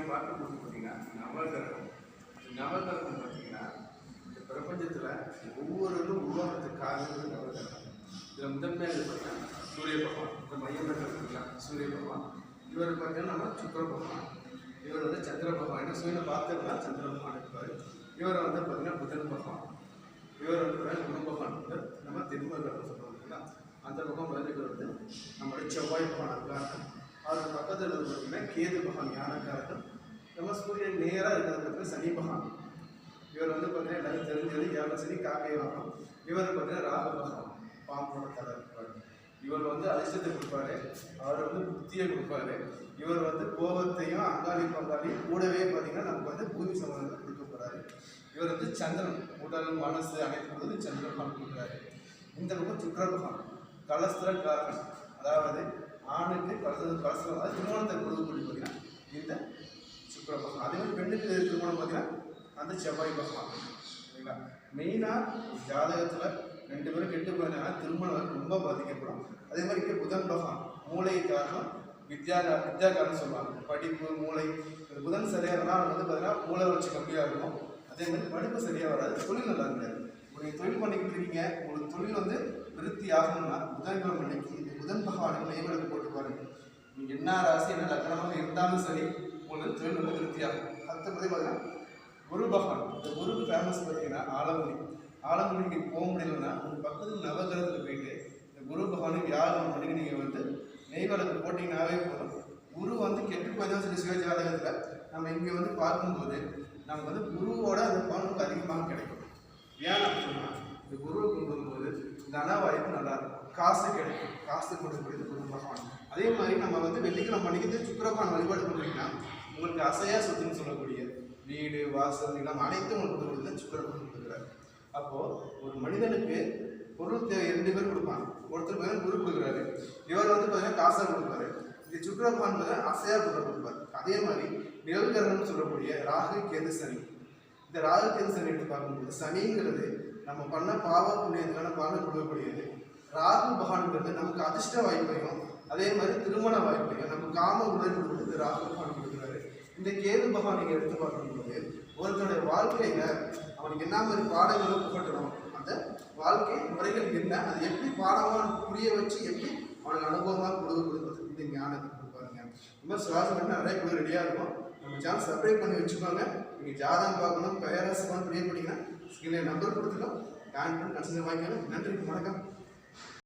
நீங்கள் பார்க்கும்போது பார்த்தீங்கன்னா நவகிரகம் நவகிரகம் பார்த்தீங்கன்னா இந்த பிரபஞ்சத்தில் ஒவ்வொருவரும் உருவாகிறதுக்கு காரணம் நவகிரகம் இதில் முதன்மையாக பார்த்தீங்கன்னா சூரிய பகவான். இந்த மையம் பார்த்தீங்கன்னா சூரிய பகவான். இவர் பார்த்தீங்கன்னா நம்ம சுக்கர பகவான். இவர் வந்து சந்திர பகவான். என்ன சூரியனை பார்த்ததுனா சந்திர பகவான் இருப்பார். இவர் வந்து பார்த்தீங்கன்னா புதன் பகவான். இவர் வந்து பார்த்தீங்கன்னா குரு பகவான் வந்து நம்ம திருமகன் சொல்கிறோம் இல்லைங்களா அந்த பக்கம் வந்து இவர் வந்து நம்மளுடைய செவ்வாய் பகவான் இருக்காங்க அவர் பக்கத்தில் வந்து பார்த்தீங்கன்னா கேது பகவான் ஞானக்காரர்கள். நம்ம சூரியன் நேராக இருக்கிறது பார்த்தீங்கன்னா சனி பகவான். இவர் வந்து பார்த்தீங்கன்னா எல்லாரும் தெரிஞ்சது ஏழு சனி காக்கை வாகனம் இவர் பார்த்தீங்கன்னா ராக பகவான். பாம்போட தலை இருப்பார் இவர் வந்து அதிர்ஷ்டத்தை கொடுப்பாரு. அவர் வந்து புத்தியை கொடுப்பாரு. இவர் வந்து கோபத்தையும் அங்காளி பங்காளியும் கூடவே பார்த்தீங்கன்னா நமக்கு வந்து பூமி சம்பந்தத்தை கொடுக்க போறாரு. இவர் வந்து சந்திரன். உடல் மனசு அனைத்து வந்து சந்திரன் கொடுக்குறாரு. இந்த பக்கம் சுக்ரபகான் கலஸ்திர காரணம் அதாவது ஆணுக்கு கலச கலஸ்திரம் அதாவது திருமணத்தை கொடுக்கக்கூடிய பார்த்தீங்கன்னா இந்த சுக்கர பகவான். அதே மாதிரி பெண்ணுக்கு திருமணம் பார்த்தீங்கன்னா அந்த செவ்வாய் பகவான். சரிங்களா? மெயினாக ஜாதகத்தில் ரெண்டு பேரும் கெட்டு போயிருந்தாங்கன்னா திருமணம் வந்து ரொம்ப பாதிக்கப்படும். அதே மாதிரி இங்கே புதன் பகவான் மூளை காரணம் வித்யா வித்யாக்காரன் சொல்லுவாங்க. படிப்பு மூளை இந்த புதன் சரியாக இருந்தால் வந்து பார்த்தீங்கன்னா மூளை வச்சு கம்மியாக இருக்கும். அதே மாதிரி படிப்பு சரியாக வராது தொழில் நல்லா இருக்காது. நீங்கள் தொழில் பண்ணிக்கிட்டு இருக்கீங்க உங்களுக்கு தொழில் வந்து விருத்தி ஆகணும்னா புதன்கிழமை அன்னைக்கு புதன் பகவானுக்கு நெய்வலுக்கு போட்டு பாருங்க. நீங்கள் என்ன ராசி என்ன லக்னமாக இருந்தாலும் சரி உங்களுக்கு தொழில் வந்து திருப்தியாகும். ஆகும் அடுத்தபடி பார்த்தீங்கன்னா குரு பகவான் இந்த குரு ஃபேமஸ் பார்த்தீங்கன்னா ஆலங்குடி. ஆலங்குடிக்கு போக முடியலன்னா உங்கள் பக்கத்தில் நவகிரகத்தில் போயிட்டு இந்த குரு பகவானுக்கு வியாழன் மணிக்கு நீங்கள் வந்து நெய்வலுக்கு போட்டிங்கனாவே போதும். குரு வந்து கெட்டு போய் தான் சொல்லி சிவ ஜாதகத்தில் நம்ம இங்கே வந்து பார்க்கும்போது நமக்கு வந்து குருவோட அந்த பலனுக்கு அதிகமாக கிடைக்கும் ஏன் அப்படின்னா இந்த குருவை கொண்டு வரும்போது தன வாய்ப்பு நல்லா இருக்கும் காசு கிடைக்கும். காசு கொடுக்கக்கூடியது குரு அதே மாதிரி நம்ம வந்து வெள்ளிக்கிழமை மணிக்கு சுக்கரபான் வழிபாடு பண்ணுறீங்கன்னா உங்களுக்கு அசையா சொத்துன்னு சொல்லக்கூடிய வீடு வாசல் நிலம் அனைத்தும் உங்களுக்கு கொடுக்குறது சுக்கரபான் கொடுக்குறாரு. அப்போது ஒரு மனிதனுக்கு பொருள் தேவை ரெண்டு பேர் கொடுப்பாங்க. ஒருத்தர் பார்த்தீங்கன்னா குரு கொடுக்குறாரு. இவர் வந்து பார்த்தீங்கன்னா காசாக கொடுப்பாரு. இந்த சுக்கரபான் பார்த்தீங்கன்னா அசையா பொருள் கொடுப்பாரு. அதே மாதிரி நிழல்கரம்னு சொல்லக்கூடிய ராகு கேது சனி. இந்த ராகு கேது சனி எடுத்து பார்க்கும்போது சனிங்கிறது நம்ம பண்ண பாவ புண்ணியத்துக்கான பலனை கொடுக்கக்கூடியது. ராகு பகவான்கிறது நமக்கு அதிர்ஷ்ட வாய்ப்பையும் அதே மாதிரி திருமண வாய்ப்பையும் நம்ம காம உடல் கொடுத்து ராகு பகவான் கொடுக்குறாரு. இந்த கேது பகவான் நீங்கள் எடுத்து பார்க்கும்போது ஒருத்தனுடைய வாழ்க்கையில அவனுக்கு என்ன மாதிரி பாடங்களை புகட்டணும் அந்த வாழ்க்கை முறைகள் என்ன அது எப்படி பாடமாக புரிய வச்சு எப்படி அவனுக்கு அனுபவமாக கொடுக்க கொடுக்குறது இந்த ஞானத்தை கொடுப்பாருங்க ரொம்ப சுவாசம் நிறைய கூட ரெடியாக இருக்கும் நம்ம சேனல் சப்ஸ்கிரைப் பண்ணி வச்சுக்கோங்க. நீங்கள் ஜாதகம் பார்க்கணும் பேராசமாக ப்ரே பண்ணிங்கன்னா ஸ்கில்ல நம்பர் கொடுத்துட்டோம். ஜாயின் பண்ணி கன்சிடர் வாங்கிக்கணும் நன்றி வணக்கம்.